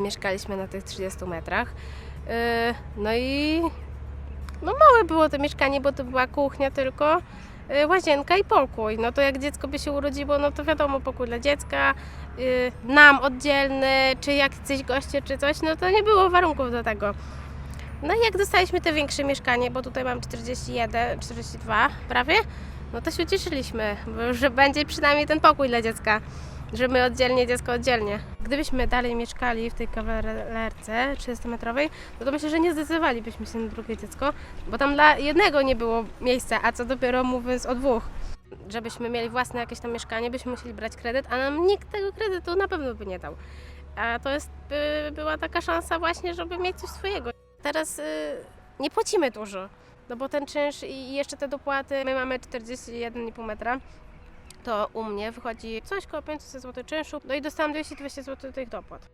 Mieszkaliśmy na tych 30 metrach. Yy, No i no małe było to mieszkanie, bo to była kuchnia tylko, yy, łazienka i pokój. No to jak dziecko by się urodziło, no to wiadomo, pokój dla dziecka, yy, nam oddzielny, czy jacyś goście, czy coś, no to nie było warunków do tego. No i jak dostaliśmy te większe mieszkanie, bo tutaj mam 41, 42 prawie, no to się ucieszyliśmy, że będzie przynajmniej ten pokój dla dziecka, że oddzielnie, dziecko oddzielnie. Gdybyśmy dalej mieszkali w tej kawalerce 30-metrowej, no to myślę, że nie zdecydowalibyśmy się na drugie dziecko, bo tam dla jednego nie było miejsca, a co dopiero mówiąc o dwóch. Żebyśmy mieli własne jakieś tam mieszkanie, byśmy musieli brać kredyt, a nam nikt tego kredytu na pewno by nie dał. A to jest, by, była taka szansa właśnie, żeby mieć coś swojego. Teraz y, nie płacimy dużo, no bo ten czynsz i jeszcze te dopłaty, my mamy 41,5 metra, to u mnie wychodzi coś koło 500 zł czynszu, no i dostałam 220 zł tych dopłat.